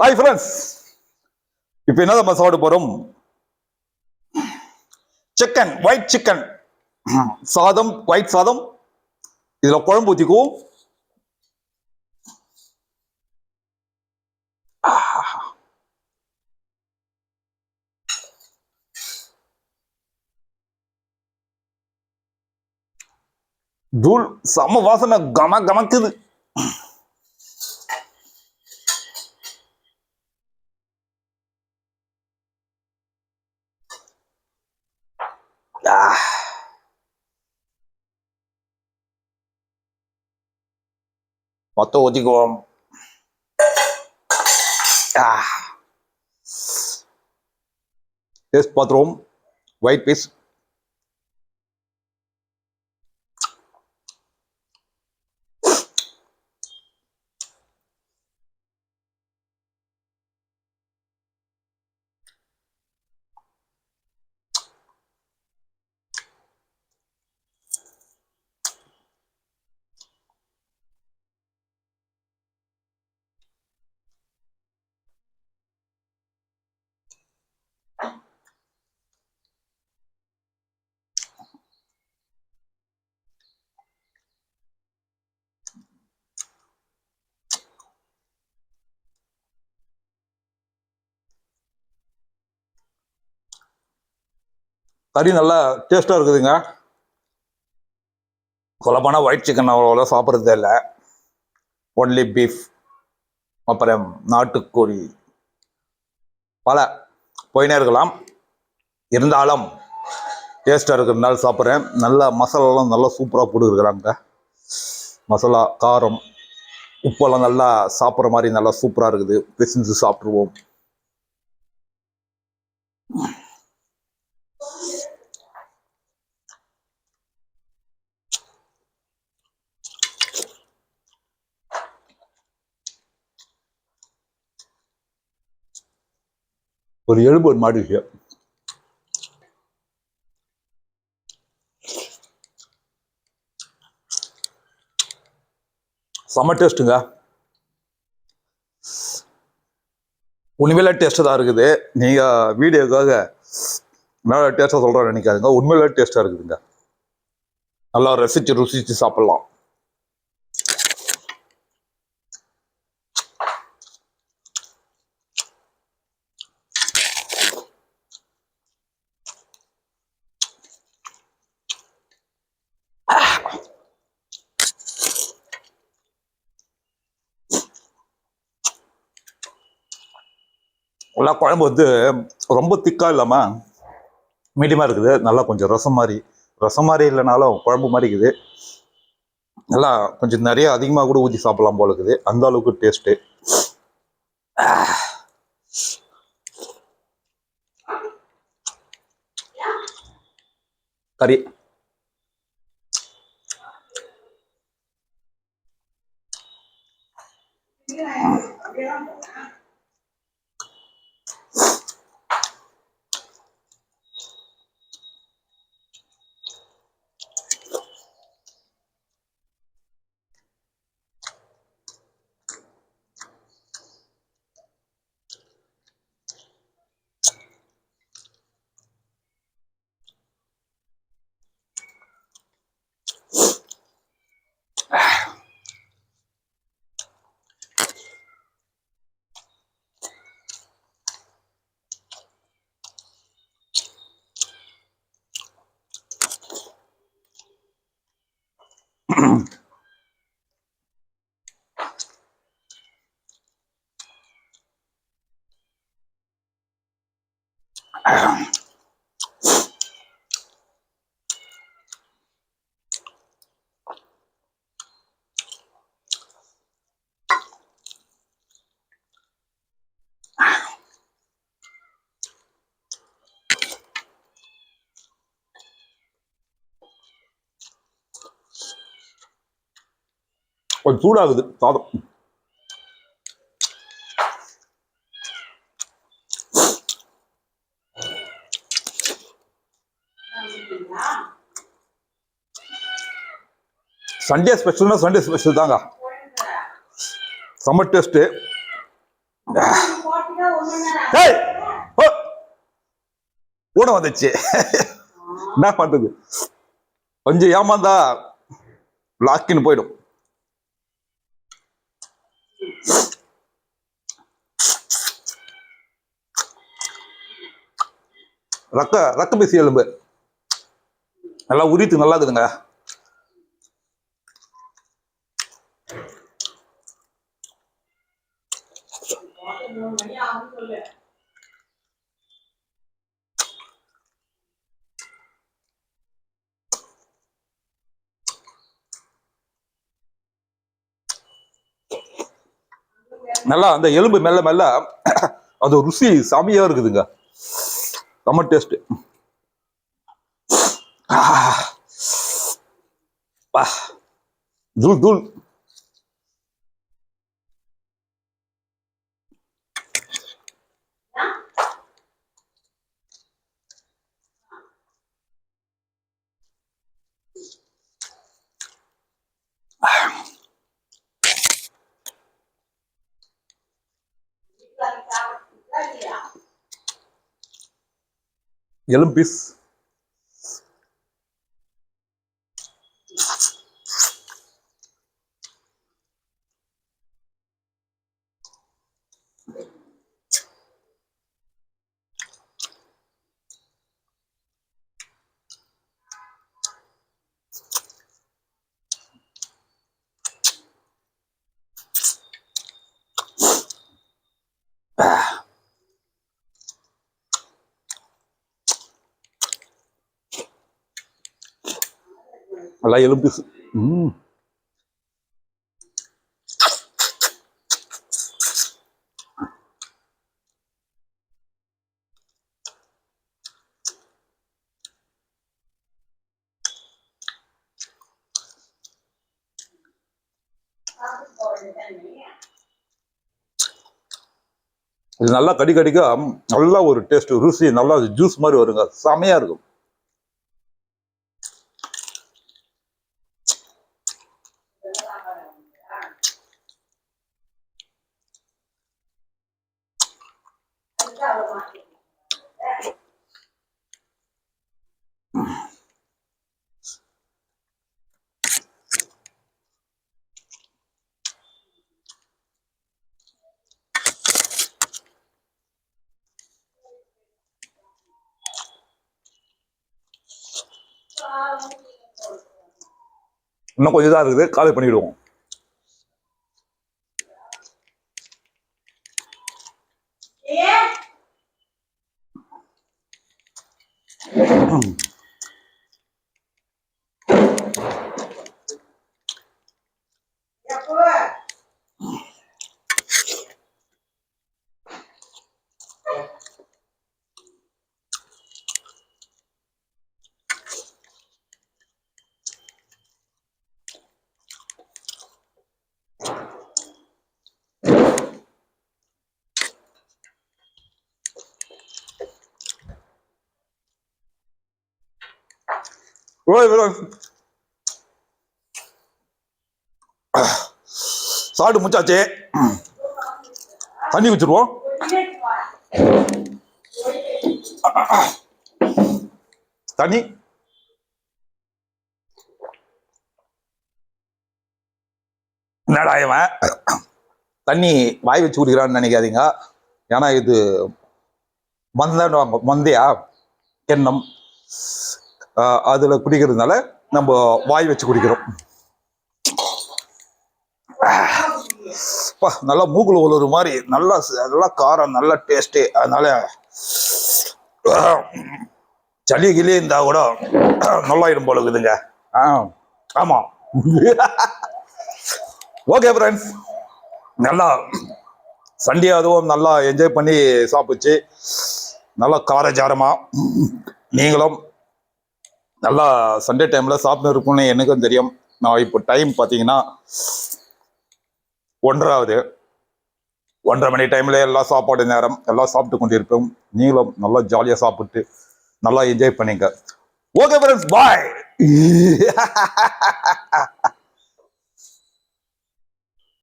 Hi friends இப்போ என்ன நம்ம சாப்பிட போறோம்? சிக்கன் ஒயிட் சிக்கன் சாதம் ஒயிட் சாதம். இதுல குழம்பு ஊத்திக்குவோம் தூள் செம்ம வாசனை கம கமக்குது. ஆ. மொத்தம் ஊத்திக்குவோம் டேஸ்ட் பார்த்துருவோம் ஒயிட் பீஸ் கறி நல்லா டேஸ்டாக இருக்குதுங்க. குழப்பான ஒயிட் சிக்கன் அவ்வளோ சாப்பிட்றதே இல்லை. ஒன்லி பீஃப் அப்புறம் நாட்டுக்கோழி. பல. போயினே இருக்கலாம். இருந்தாலும் டேஸ்ட்டாக இருக்கிறதுனால சாப்பிட்றேன். நல்லா மசாலாலாம் நல்லா சூப்பராக போட்டுருக்குறாங்க மசாலா காரம் உப்பெல்லாம் நல்லா சாப்பிட்ற மாதிரி நல்லா சூப்பராக இருக்குது. பிசிஞ்சு சாப்பிட்ருவோம் ஒரு எலும்பு ஒரு மாடிச்சு செம்ம டேஸ்ட்டுங்க. உண்மையில டேஸ்ட்டு தான் இருக்குது. நீங்கள் வீடியோக்காக மேலே டேஸ்ட்டாக சொல்கிறேன் நினைக்காதுங்க. உண்மையில டேஸ்ட்டாக இருக்குதுங்க. நல்லா ரசித்து ருசித்து சாப்பிட்லாம். எல்லாம் குழம்பு வந்து ரொம்ப திக்காக இல்லாம மீடியமாக இருக்குது. நல்லா கொஞ்சம் ரசம் மாதிரி ரசம் மாதிரி இல்லைனாலும் குழம்பு மாதிரி இருக்குது. நல்லா கொஞ்சம் நிறைய அதிகமாக கூட ஊற்றி சாப்பிடலாம் போல இருக்குது. அந்த அளவுக்கு டேஸ்ட்டு கறி. கொஞ்சம் சூடாகுது சாதம். சண்டே ஸ்பெஷல்னா சண்டே ஸ்பெஷல் தாங்க. சம்மர் டேஸ்ட்டு கூட வந்துச்சு. என்ன பண்றது? கொஞ்சம் ஏமாந்தா லாக்கின்னு போயிடும். ரக்க ரக்க பிசி எலும்பு. நல்லா உரித்து நல்லா இருக்குதுங்க. நல்லா அந்த எலும்பு மெல்ல மெல்ல அது ருசி செமையா இருக்குதுங்க. செம்ம டேஸ்ட் தூள் தூள் எலும்பு பீஸ் நல்லா எலும்பு. ம். இது நல்லா கடி கடிக்க நல்லா ஒரு டேஸ்ட் ருசி நல்லா ஜூஸ் மாதிரி வருங்க. செமையா இருக்கும். இன்னும் கொஞ்சம் தான் இருக்குது. காலி பண்ணிடுவோம். Boom. சாப்பிட்டு முச்சாச்சு தண்ணி வச்சிருவோம் தண்ணி என்னடா இவன்? தண்ணி வாய் வச்சு குடிக்கிறான்னு நினைக்காதீங்க. ஏன்னா இது மந்தன்னு மந்தையா? எண்ணம். அதில் குடிக்கிறதுனால நம்ம வாய் வச்சு குடிக்கிறோம். அப்பா, நல்லா மூக்கில் உழுவுற மாதிரி நல்லா நல்லா காரம் நல்லா டேஸ்ட்டு அதனால சளி கிளி இருந்தால் கூட நல்லாயிடும் போல இருக்குதுங்க. ஆ ஆமாம் ஓகே ஃப்ரெண்ட்ஸ் நல்லா சண்டே அதுவும் நல்லா என்ஜாய் பண்ணி சாப்பிடுச்சு. நல்லா காரஜாரமா நீங்களும் நல்லா சண்டே டைம்ல சாப்பிட்டு இருக்கும்னு எனக்கும் தெரியும். நான் இப்போ டைம் பார்த்தீங்கன்னா ஒன்றாவது. ஒன்றரை மணி டைம்ல எல்லாம் சாப்பாடு நேரம் எல்லாம் சாப்பிட்டு கொண்டிருப்போம். நீங்களும் நல்லா ஜாலியாக சாப்பிட்டு நல்லா என்ஜாய் பண்ணிங்க ஓகே ஃப்ரெண்ட்ஸ் பாய்